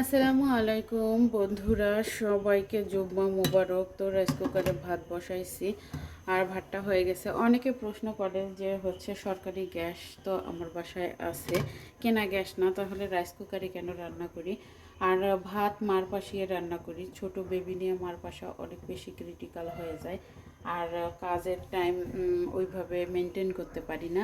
আসসালামু আলাইকুম বন্ধুরা, সবাইকে জুম্মা মোবারক। তো রাইস কুকারে ভাত বসাইছি, আর ভাতটা হয়ে গেছে। অনেকে প্রশ্ন করে যে হচ্ছে সরকারি গ্যাস তো আমার বাসায় আছে, কেনা গ্যাস না, তাহলে রাইস কুকারে কেন রান্না করি? আর ভাত মার পাশিয়ে রান্না করি। ছোট বেবি নিয়ে মার পাশা অনেক বেশি ক্রিটিক্যাল হয়ে যায়। আর কাজের টাইম ওইভাবে মেনটেন করতে পারি না।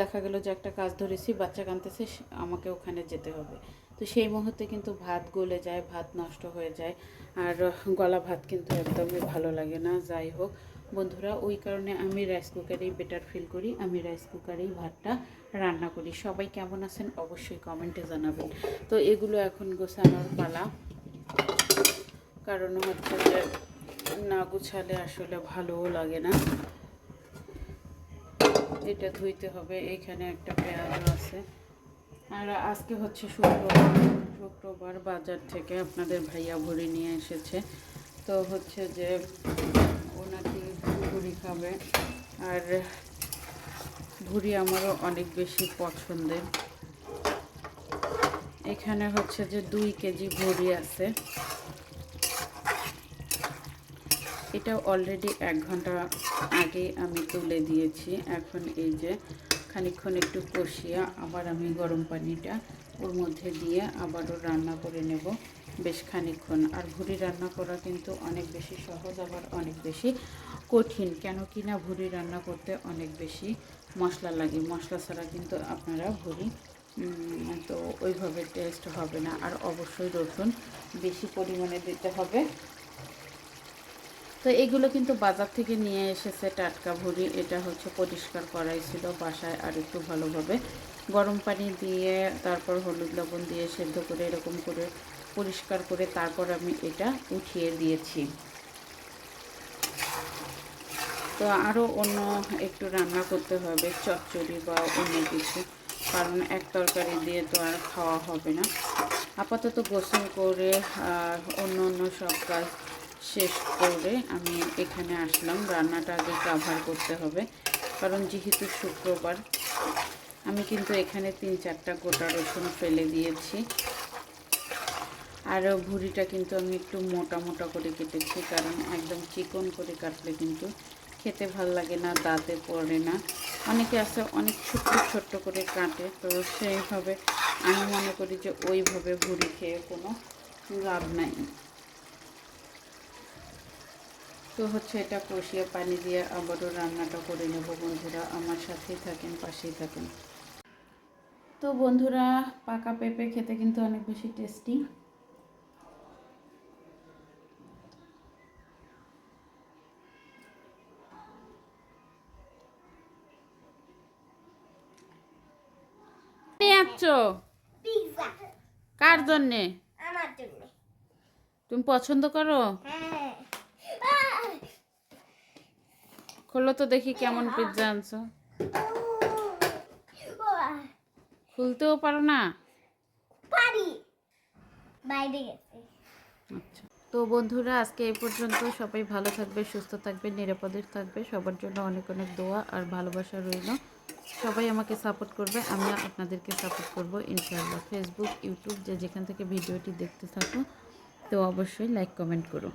দেখা গেল যে একটা কাজ ধরেছি, বাচ্চা কাঁদতেছে, আমাকে ওখানে যেতে হবে। তো সেই মুহূর্তে কিন্তু ভাত গলে যায়, ভাত নষ্ট হয়ে যায়। আর গলা ভাত কিন্তু একদমই ভালো লাগে না, যাই হোক। বন্ধুরা, ওই কারণে আমি রাইস কুকারেই বেটার ফিল করি। আমি রাইস কুকারেই ভাতটা রান্না করি। সবাই কেমন আছেন অবশ্যই কমেন্টে জানাবেন। তো এগুলো এখন গোছানোর পালা। কারণ হচ্ছে যে না গুছালে আসলে ভালোও লাগে না। এটা ধুইতে হবে। এখানে একটা পেঁয়াজও আছে। আর আজকে হচ্ছে শুক্রবার। শুক্রবার বাজার থেকে আপনাদের ভাইয়া ভরি নিয়ে এসেছে। তো হচ্ছে যে ওনাকে ভুড়ি খাবে। আর ভুড়ি আমারও অনেক বেশি পছন্দের। এখানে হচ্ছে যে দুই কেজি ভুড়ি আছে। এটা অলরেডি এক ঘণ্টা আগে আমি তুলে দিয়েছি। এখন এই যে খানিকক্ষণ একটু কষিয়ে আবার আমি গরম পানিটা ওর মধ্যে দিয়ে আবারও রান্না করে নেব বেশ খানিকক্ষণ। আর ভুড়ি রান্না করা কিন্তু অনেক বেশি সহজ, আবার অনেক বেশি কঠিন। কেন কি না ভুড়ি রান্না করতে অনেক বেশি মশলা লাগে। মশলা ছাড়া কিন্তু আপনারা ভুড়ি তো ওইভাবে টেস্ট হবে না। আর অবশ্যই রসুন বেশি পরিমাণে দিতে হবে। তো এগুলো কিন্তু বাজার থেকে নিয়ে এসেছে টাটকা ভুড়ি এটা হচ্ছে পরিষ্কার করাই ছিল বাসায় আর একটু ভালোভাবে। গরম পানি দিয়ে, তারপর হলুদ লবণ দিয়ে সেদ্ধ করে এরকম করে পরিষ্কার করে তারপর আমি এটা উঠিয়ে দিয়েছি। তো আরও অন্য একটু রান্না করতে হবে, চচ্চড়ি বা অন্য কিছু। কারণ এক তরকারি দিয়ে তো আর খাওয়া হবে না। আপাতত গোসল করে অন্য অন্য সব কাজ শেষ করে আমি এখানে আসলাম। রান্নাটা আগে কাভার করতে হবে, কারণ যেহেতু শুক্রবার, আমি কিন্তু এখানে তিন চারটা গোটা রসুন ফেলে দিয়েছি। আর ভুড়িটা কিন্তু আমি একটু মোটা মোটা করে কেটেছি, কারণ একদম চিকন করে কাটলে কিন্তু খেতে ভালো লাগে না, দাঁতে পড়ে না। অনেকে আছে, অনেক ছোট্ট ছোট্ট করে কাটে, তো সেইভাবে আমি মনে করি যে ওইভাবে ভুড়ি খেয়ে কোনো লাভ নাই। তো হচ্ছে এটা কষিয়ে পানি দিয়ে আবারও রান্নাটা করে নেব বন্ধুরা। আমার সাথেই থাকেন পাশেই থাকেন। তো বন্ধুরা পাকা পেঁপে খেতে কিন্তু অনেক বেশি টেস্টি কার জন্যে। তুমি পছন্দ করো? হ্যাঁ। খোলো তো দেখি কেমন পিৎজা আনছো। খুলতেও পারো না। পারি। বাইরে গেছে। আচ্ছা। তো বন্ধুরা আজকে এই পর্যন্ত। সবাই ভালো থাকবে সুস্থ থাকবে নিরাপদে থাকবে। সবার জন্য অনেক অনেক দোয়া আর ভালোবাসা রইল। সবাই আমাকে সাপোর্ট করবে আমি আপনাদেরকে সাপোর্ট করব ইনশাআল্লাহ। ফেসবুক ইউটিউব যে যেখান থেকে ভিডিওটি দেখতে থাকো তো অবশ্যই লাইক কমেন্ট করো।